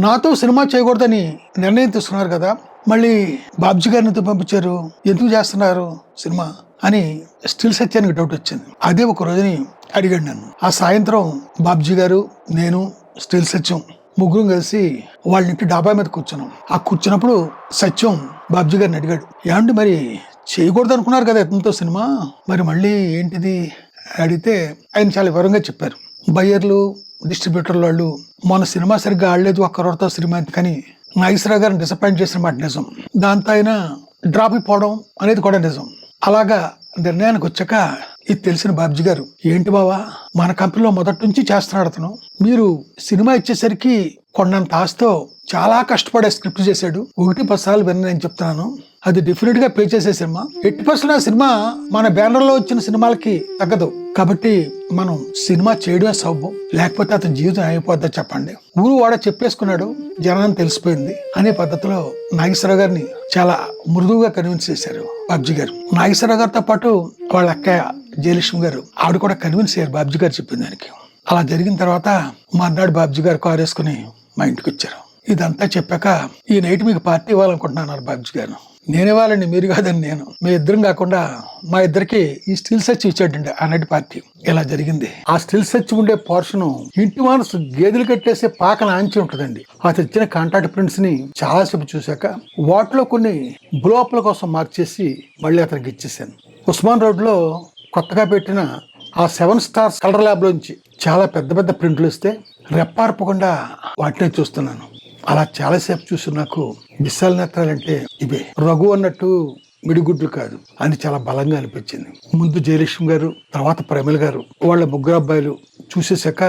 నాతో సినిమా చేయకూడదని నిర్ణయం తీసుకున్నారు కదా మళ్ళీ బాబ్జీ గారిని ఎందుకు పంపించారు ఎందుకు చేస్తున్నారు సినిమా అని స్టిల్ సత్యానికి డౌట్ వచ్చింది. అదే ఒక రోజుని అడిగాడు నన్ను. ఆ సాయంత్రం బాబ్జీ గారు నేను స్టిల్ సత్యం ముగ్గురం కలిసి వాళ్ళ ఇంటి డాబా మీద కూర్చున్నాం. ఆ కూర్చున్నప్పుడు సత్యం బాబ్జీ గారిని అడిగాడు. ఏమండి మరి చేయకూడదు అనుకున్నారు కదా ఇతనితో సినిమా? మరి మళ్ళీ ఏంటిది? అడిగితే ఆయన చాలా వివరంగా చెప్పారు. బయ్యర్లు డిస్ట్రిబ్యూటర్ వాళ్ళు మన సినిమా సరిగ్గా ఆడలేదు ఒక్క రోజుతో సినిమా కానీ నాగేశ్వరరావు గారిని డిసప్పాయింట్ చేసిన మాట నిజం. దాంతో ఆయన డ్రాప్ అయిపోవడం అనేది కూడా నిజం. అలాగా నిర్ణయానికి వచ్చాక ఇది తెలిసిన బాబ్జీ గారు ఏంటి బావా మన కంపెనీలో మొదటి నుంచి చేస్తున్నాడు అతను. మీరు సినిమా ఇచ్చేసరికి కొండంత ఆస్తో చాలా కష్టపడే స్క్రిప్ట్ చేశాడు. ఒకటి పది సార్లు నేను చెప్తున్నాను. అది డెఫినెట్గా పే చేసే సినిమా. ఎట్టి పర్సెంట్ ఆ సినిమా మన బ్యానర్లో వచ్చిన సినిమాలకి తగ్గదు. కాబట్టి మనం సినిమా చేయడమే సౌభం లేకపోతే అతని జీవితం అయిపోద్దా చెప్పండి. ఊరు వాడ చెప్పేసుకున్నాడు జనాన్ని తెలిసిపోయింది అనే పద్ధతిలో నాగేశ్వరరావు గారిని చాలా మృదువుగా కన్విన్స్ చేశారు బాబ్జీ గారు. నాగేశ్వరరావు గారితో పాటు వాళ్ళ అక్కయ్య జయలక్ష్మి గారు ఆవిడ కూడా కన్విన్స్ అయ్యారు బాబ్జీ గారు చెప్పిన దానికి. అలా జరిగిన తర్వాత మర్నాడు బాబ్జీ గారు కారు వేసుకుని మా ఇంటికి వచ్చారు. ఇదంతా చెప్పాక ఈ నైట్ మీకు పార్టీ ఇవ్వాలనుకుంటున్నాను బాబ్జీ గారు. నేనివ్వాలండి మీరు కాదండి నేను. మీ ఇద్దరం కాకుండా మా ఇద్దరికి ఈ స్టిల్ సచ్ ఇచ్చాడండి ఆ పార్టీ. ఇలా జరిగింది? ఆ స్టిల్ సచ్ ఉండే పోర్షన్ ఇంటి మనసు గేదెలు కట్టేసే పాకన ఆంచి ఉంటుందండి. ఆ తెచ్చిన కాంటాక్ట్ ప్రింట్స్ని చాలాసేపు చూశాక వాటిలో కొన్ని బ్లోప్ల కోసం మార్చేసి మళ్ళీ అతనికి ఇచ్చేసాను ఉస్మాన్ రోడ్లో కొత్తగా పెట్టిన ఆ సెవెన్ స్టార్స్ కలర్ ల్యాబ్ నుంచి చాలా పెద్ద పెద్ద ప్రింట్లు ఇస్తే రెప్పార్పకుండా వాటినే చూస్తున్నాను. అలా చాలాసేపు చూసి నాకు విశాల నేత్రాలంటే ఇవే. రఘు అన్నట్టు మిడిగుడ్లు కాదు. అని చాలా బలంగా అనిపించింది. ముందు జయలక్ష్మి గారు తర్వాత ప్రమిళ గారు వాళ్ళ ముగ్గురు అబ్బాయిలు చూసేశాక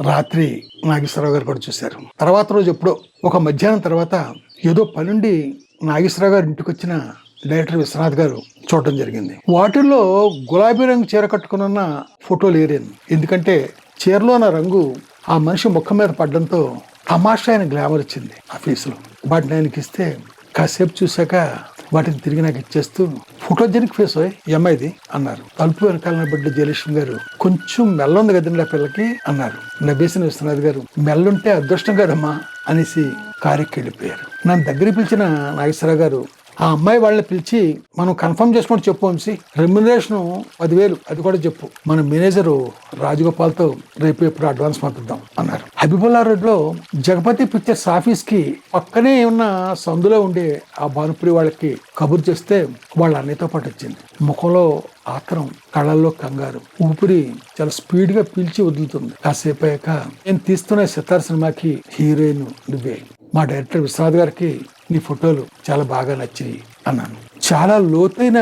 రాత్రి నాగేశ్వరరావు గారు కూడా చూశారు. తర్వాత రోజు ఎప్పుడో ఒక మధ్యాహ్నం తర్వాత ఏదో పనుండి నాగేశ్వరరావు గారు ఇంటికి వచ్చిన డైరెక్టర్ విశ్వనాథ్ గారు చూడటం జరిగింది. వాటిల్లో గులాబీ రంగు చీర కట్టుకుని ఉన్న ఫోటోలు ఏరాను ఎందుకంటే చీరలో ఉన్న రంగు ఆ మనిషి ముఖం మీద పడడంతో తమాషా ఆయన గ్లామర్ ఇచ్చింది ఆ ఫేస్లో. వాటిని ఆయనకి ఇస్తే కాసేపు చూశాక వాటిని తిరిగి నాకు ఇచ్చేస్తూ ఫోటోజెనిక్ ఫేస్ ఎంఐది అన్నారు. తలుపు వెనకాల బిడ్డ జయలక్ష్మి గారు కొంచెం మెల్ల ఉంది కదండి ఆ పిల్లకి? అన్నారు. నవ్వేసిన విశ్వనాథ్ గారు మెల్లుంటే అదృష్టం కదమ్మా అనేసి కారెక్కి వెళ్ళిపోయారు నన్ను దగ్గర పిలిచిన నాగేశ్వరరావు గారు ఆ అమ్మాయి వాళ్ళని పిలిచి మనం కన్ఫర్మ్ చేసుకొని చెప్పు వంశీ. రెమ్యునరేషన్ పదివేలు అది కూడా చెప్పు. మన మేనేజరు రాజగోపాల్తో రేపు ఎప్పుడు అడ్వాన్స్ పంపిద్దాం అన్నారు. హబీబుల్లా రోడ్లో జగపతి పిక్చర్స్ ఆఫీస్కి పక్కనే ఉన్న సందులో ఉండే ఆ భానుపురి వాళ్ళకి కబురు చేస్తే వాళ్ళ అన్నయ్యతో పాటు వచ్చింది. ముఖంలో ఆత్రం కళ్ళల్లో కంగారు ఊపిరి చాలా స్పీడ్గా పీల్చి వదులుతుంది. కాసేపు అయ్యాక నేను తీస్తున్న సితార్ సినిమాకి హీరోయిన్ నువ్వే. మా డైరెక్టర్ విశ్వనాథ్ గారికి నీ ఫోటోలు చాలా బాగా నచ్చాయి అన్నాను. చాలా లోతైన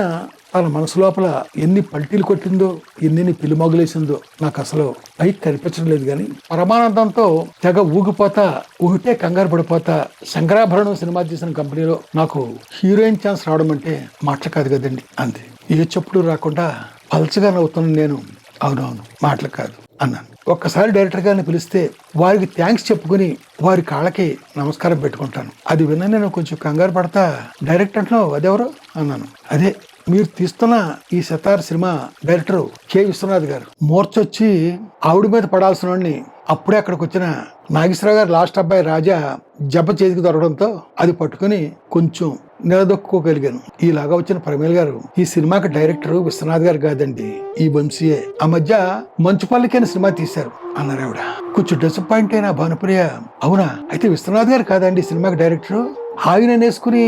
తన మనసు లోపల ఎన్ని పల్టీలు కొట్టిందో ఎన్ని పిలుమొగలేసిందో నాకు అసలు పైకి కనిపించడం లేదు కానీ పరమానందంతో తెగ ఊగిపోతా ఊగితే కంగారు పడిపోతా శంకరాభరణం సినిమా తీసిన కంపెనీలో నాకు హీరోయిన్ ఛాన్స్ రావడం అంటే మాటలు కాదు కదండి అంతే ఏ చెప్పుడు రాకుండా పలచగా నవ్వుతున్న నేను అవునవును మాటలు కాదు అన్నాను. ఒక్కసారి డైరెక్టర్ గారిని పిలిస్తే వారికి థ్యాంక్స్ చెప్పుకుని వారి కాళ్ళకి నమస్కారం పెట్టుకుంటాను. అది విన్న నేను కొంచెం కంగారు పడతా డైరెక్ట్ అంటున్నావు అదెవరు? అన్నాను. అదే మీరు తీస్తున్న ఈ sitar cinema director K. Viswanath గారు. మూర్చొచ్చి ఆవిడ మీద పడాల్సిన వాడిని అప్పుడే అక్కడికి వచ్చిన నాగేశ్వరరావు గారు లాస్ట్ అబ్బాయి రాజా జబ్బ చేతికి దొరకడంతో అది పట్టుకుని కొంచెం నిలదొక్కుకోగలిగాను. ఈలాగా వచ్చిన ప్రమేల్ గారు ఈ సినిమాకి డైరెక్టర్ విశ్వనాథ్ గారు కాదండి ఈ వంశీయే. ఆ మధ్య మంచుపల్లికి పల్లకైన సినిమా తీశారు అన్నారు ఆవిడ. కొంచెం డిసప్పాయింట్ అయిన భానుప్రియ అవునా? అయితే విశ్వనాథ్ గారు కాదండి సినిమాకి డైరెక్టర్? ఆయన నేసుకుని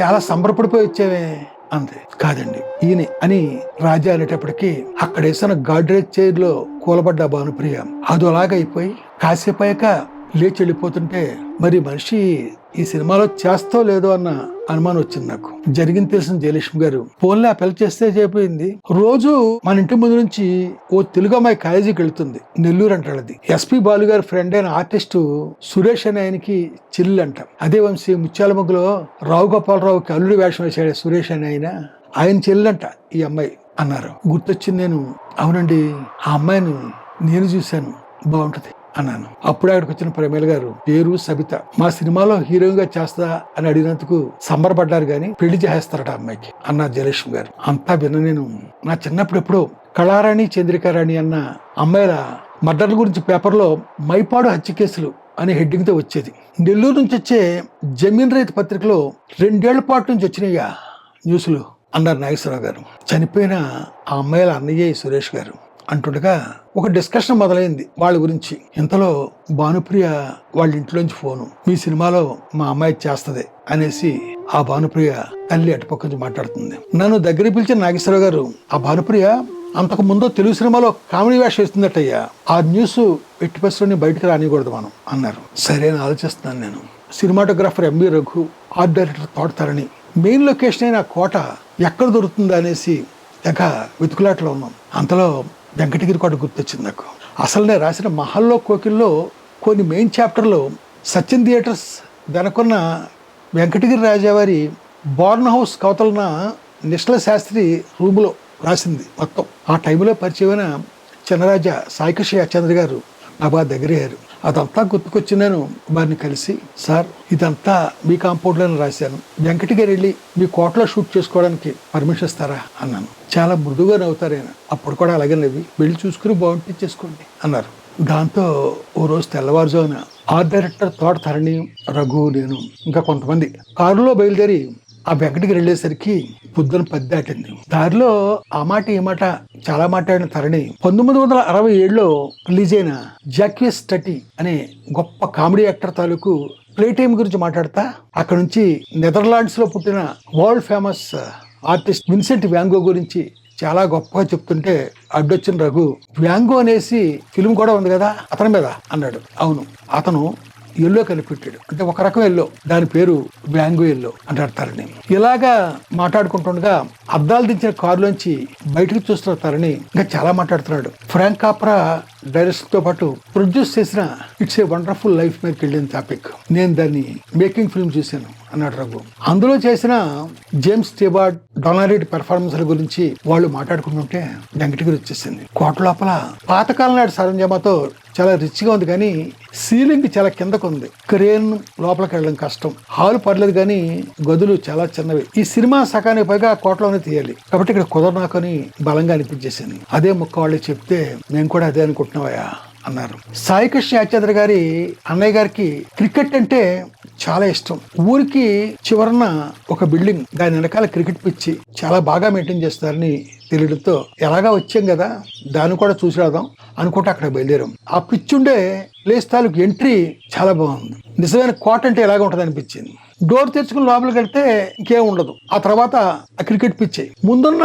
చాలా సంబరపడిపోయి వచ్చేవే అంతే కాదండి ఈయన అని రాజా అనేటప్పటికీ అక్కడ వేసిన గాడ్రేజ్ చైర్లో కూలబడ్డ భానుప్రియ. అది అలాగ అయిపోయి కాసేపు అయ్యాక లేచి వెళ్ళిపోతుంటే మరి మనిషి ఈ సినిమాలో చేస్తో లేదో అన్న అనుమానం వచ్చింది నాకు. జరిగింది తెలిసిన జయలక్ష్మి గారు. ఫోన్లో ఆ పిల్ల చేస్తే అయిపోయింది. రోజు మన ఇంటి ముందు నుంచి ఓ తెలుగు అమ్మాయి కాలేజీకి వెళ్తుంది. నెల్లూరు అంటాడు అది ఎస్పి బాలు గారి ఫ్రెండ్ అయిన ఆర్టిస్ట్ సురేష్ అనే ఆయనకి చిల్లు అంట. అదే వంశీ ముత్యాల ముగ్గులో రావు గోపాలరావుకి అల్లుడి వేషం వేశాడు సురేష్ అనే ఆయన. ఆయన చెల్లంట ఈ అమ్మాయి అన్నారు. గుర్తొచ్చింది నేను. అవునండి ఆ అమ్మాయిని నేను చూశాను. బాగుంటుంది. అన్నాను. అప్పుడు అక్కడికి వచ్చిన ప్రమేల గారు పేరు సబిత. మా సినిమాలో హీరోయిన్గా చేస్తా అని అడిగినందుకు సంబరపడ్డారు కానీ పెళ్ళి చేస్తారట అమ్మాయికి అన్న జయలక్ష్మి గారు. అంతా విన్న నేను నా చిన్నప్పుడు ఎప్పుడో కళారాణి చంద్రికారాణి అన్న అమ్మాయిల మర్డర్ల గురించి పేపర్లో మైపాడు హత్య కేసులు అనే హెడ్డింగ్తో వచ్చేది. నెల్లూరు నుంచి వచ్చే జమీన్ రైతు పత్రికలో రెండేళ్ళ పాటు నుంచి వచ్చినాయిగా న్యూస్లు? అన్నారు నాగేశ్వరరావు గారు. చనిపోయిన ఆ అమ్మాయిల అన్నయ్య సురేష్ గారు. అంటుండగా ఒక డిస్కషన్ మొదలైంది వాళ్ళ గురించి. ఇంతలో భానుప్రియ వాళ్ళ ఇంట్లోంచి ఫోను మీ సినిమాలో మా అమ్మాయి చేస్తుంది అనేసి ఆ భానుప్రియ తల్లి అటుపక్క నుంచి మాట్లాడుతుంది. నన్ను దగ్గర పిలిచిన నాగేశ్వరరావు గారు ఆ భానుప్రియ అంతకు ముందు తెలుగు సినిమాలో కామెడీ వేషం వేస్తుందటయ్యా. ఆ న్యూస్ ఎట్టి పరిస్థితుల్లోని బయటకు రానికూడదు మనం అన్నారు. సరే అని ఆలోచిస్తున్నాను నేను. Cinematographer MB Raghu art director తోడతారని main location అయిన ఆ కోట ఎక్కడ దొరుకుతుందా అనేసి తెగ వెతుకులాట్లో ఉన్నాం. అంతలో వెంకటగిరి కోట గుర్తొచ్చింది నాకు. అసలు నేను రాసిన మహల్లో కోకిల్లో కొన్ని మెయిన్ చాప్టర్లో సచిన్ థియేటర్స్ వెనకున్న వెంకటగిరి రాజావారి బోర్న్ హౌస్ కవతలన నిశ్చల శాస్త్రి రూములో రాసింది మొత్తం. ఆ టైంలో పరిచయమైన చిన్నరాజా సాయికృష్ణ చంద్ర గారు నాకు బాగా దగ్గరయ్యారు. అదంతా గుర్తుకొచ్చి నేను వారిని కలిసి. సార్ ఇదంతా మీ కాంపౌండ్లోనే రాశాను. వెంకటగిరి వెళ్ళి మీ కోటలో షూట్ చేసుకోవడానికి పర్మిషన్ ఇస్తారా? అన్నాను. చాలా మృదుగా నవ్వుతారు ఆయన. అప్పుడు కూడా అలాగే నవ్వి వెళ్ళి చూసుకుని బాగుంటే చేసుకోండి అన్నారు. దాంతో ఓ రోజు తెల్లవారుజామున ఆర్ట్ డైరెక్టర్ తోట తరణి రఘు నేను ఇంకా కొంతమంది కారులో బయలుదేరి ఆ వెంకటగిరి వెళ్ళేసరికి పొద్దున పది దాటింది. దారిలో ఆ మాట ఈ మాట చాలా మాట్లాడిన తరణి పంతొమ్మిది వందల అరవై ఏడులో రిలీజ్ అయిన జాక్వియస్ స్టటీ అనే గొప్ప కామెడీ యాక్టర్ తాలూకు ప్లే టైం గురించి మాట్లాడతా అక్కడ నుంచి నెదర్లాండ్స్లో పుట్టిన world famous artist Vincent van Gogh గురించి చాలా గొప్పగా చెప్తుంటే అడ్డొచ్చిన రఘు వ్యాంగో అనేసి ఫిల్మ్ కూడా ఉంది కదా అతని మీద అన్నాడు. అవును అతను ఎల్లో కనిపెట్టాడు. అంటే ఒక రకం ఎల్లో. దాని పేరు బ్యాంగు ఎల్లో అంటారు తరణి ఇలాగా మాట్లాడుకుంటుండగా అద్దాలు దించిన కారులోంచి బయటకు చూస్తున్న తరణి ఇంకా చాలా మాట్లాడుతున్నాడు. ఫ్రాంక్ కాప్రా డైరెక్టర్తో పాటు ప్రొడ్యూస్ చేసిన ఇట్స్ ఏ వండర్ఫుల్ లైఫ్ మీదకి వెళ్ళిన టాపిక్. నేను దాన్ని మేకింగ్ ఫిల్మ్ చూశాను. అన్నాడు రఘు. అందులో చేసిన జేమ్స్ టేబార్డ్ డొనారెడ్డి పెర్ఫార్మెన్స్ గురించి వాళ్ళు మాట్లాడుకుంటుంటే వెంకటగిరి వచ్చేసింది. కోట లోపల పాతకాలం నాటి సరంజామాతో చాలా రిచ్గా ఉంది కానీ సీలింగ్ చాలా కిందకు ఉంది క్రేన్ లోపలికి వెళ్ళడం కష్టం. హాల్ పర్లేదు కానీ గదులు చాలా చిన్నవి. ఈ సినిమా సకానికి పైగా కోటలోనే తీయాలి. కాబట్టి ఇక్కడ కుదరనాకని బలంగా అనిపించేసింది. అదే ముక్క వాళ్ళు చెప్తే మేము కూడా అదే అనుకుంటున్నావయ్యా. అన్నారు. సాయి కృష్ణ యాచాద్రి గారి అన్నయ్య గారికి క్రికెట్ అంటే చాలా ఇష్టం. ఊరికి చివరన ఒక బిల్డింగ్. దాని వెనకాల క్రికెట్ పిచ్చి చాలా బాగా మెయింటైన్ చేస్తారని తెలియడంతో ఎలాగా వచ్చాం కదా దాన్ని కూడా చూసి రాదాం అనుకుంటే అక్కడ బయలుదేరాం. ఆ పిచ్చి ఉండే ప్లేస్ తాలూకు ఎంట్రీ చాలా బాగుంది. నిజమైన కోట అంటే ఎలాగ ఉంటుంది అనిపించింది డోర్ తెచ్చుకుని లోపలికి వెళ్తే ఇంకేం ఉండదు. ఆ తర్వాత ఆ క్రికెట్ పిచ్ ముందున్న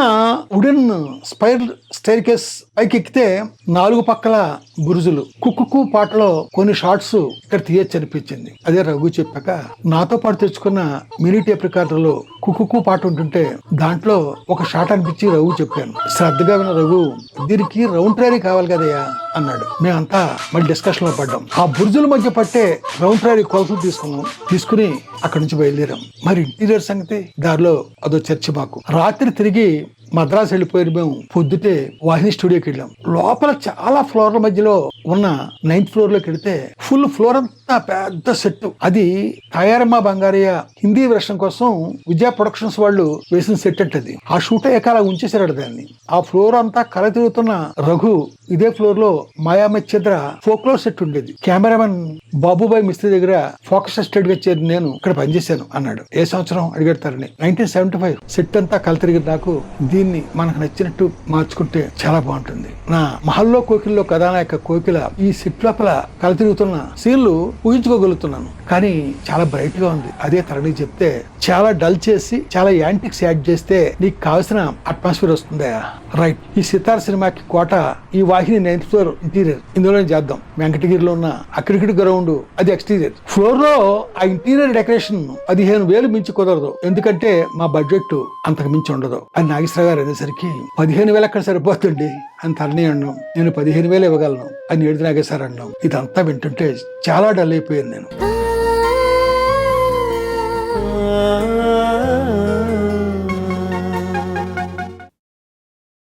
వుడెన్ స్పైర్ స్టైర్ కేస్ పైకి ఎక్కితే నాలుగు పక్కల బురుజులు. కుక్కు పాటలో కొన్ని షార్ట్స్ ఇక్కడ తీయచ్చు అనిపించింది అదే రఘు చెప్పాక నాతో పాటు తెచ్చుకున్న మినీ టేప్ రికార్డర్లో కుక్కు పాట ఉంటుంటే దాంట్లో ఒక షాట్ అనిపించి రఘు చెప్పాను. శ్రద్ధగా విన్న రఘు దీనికి రౌండ్ ట్రారీ కావాలి కదయ్యా అన్నాడు. మేమంతా మళ్ళీ డిస్కషన్లో పడ్డాం. ఆ బుర్జుల మధ్య పట్టే రౌండ్ ట్రారీ కొలతలు తీసుకున్నాం. తీసుకుని అక్కడి నుంచి బయలుదేరాం. మరి ఇంటీరియర్ సంగతి? దారిలో అదో చర్చ మాకు. రాత్రి తిరిగి మద్రాసు వెళ్ళిపోయిన మేము. పొద్దుటే వాహిని స్టూడియోకి వెళ్ళాం. లోపల చాలా ఫ్లోర్ల మధ్యలో ఉన్న నైన్త్ ఫ్లోర్లోకి వెళితే ఫుల్ ఫ్లోర్ అంతా పెద్ద సెట్ అది తయారమ్మ బంగారయ్య హిందీ వెర్షన్ కోసం విజయ ప్రొడక్షన్స్ వాళ్ళు వేసిన సెట్ అంటది ఆ షూట్ ఎకాల ఉంచేసారట దాన్ని. ఆ ఫ్లోర్ అంతా కల తిరుగుతున్న రఘు ఇదే ఫ్లోర్లో మాయామచ్చేద్ర ఫోక్లో సెట్ ఉండేది. కెమెరామెన్ బాబుబాయ్ మిస్త్రి దగ్గర ఫోకస్ అసిస్టెంట్గా చేరి నేను ఇక్కడ పనిచేశాను అన్నాడు. ఏ సంవత్సరం? అడిగడతారని నైన్టీన్ సెవెంటీ ఫైవ్ సెట్ అంతా కల తిరిగి నాకు దీన్ని మనకు నచ్చినట్టు మార్చుకుంటే చాలా బాగుంటుంది. నా మహల్లో కోకిల్లో కథానాయక కోకిల ఈ సెట్ లోపల కల తిరుగుతున్న సీన్లు ఊహించుకోగలుగుతున్నాను. కానీ చాలా బ్రైట్గా ఉంది. అదే తరణి చెప్తే చాలా డల్ చేసి చాలా యాంటిక్స్ యాడ్ చేస్తే నీకు కావాల్సిన అట్మాస్ఫియర్ వస్తుందా? రైట్. ఈ సితార్ సినిమాకి కోట ఈ వాహిని నైన్త్ ఫ్లోర్ ఇంటీరియర్. ఇందులోనే చేద్దాం. వెంకటగిరిలో ఉన్న ఆ క్రికెట్ గ్రౌండ్ అది ఎక్స్టీరియర్. ఫ్లోర్లో ఆ ఇంటీరియర్ డెకరేషన్ పదిహేను వేలు మించి కుదరదు. ఎందుకంటే మా బడ్జెట్ అంతకు మించి ఉండదు. అని నాగేశ్వర గారు అనేసరికి పదిహేను వేలు అక్కడ సరిపోతుంది అని తనని అన్నాం నేను పదిహేను వేలు ఇవ్వగలను అని ఏడు నాగేశారు అన్నాం ఇదంతా వింటుంటే చాలా డల్ అయిపోయింది నేను.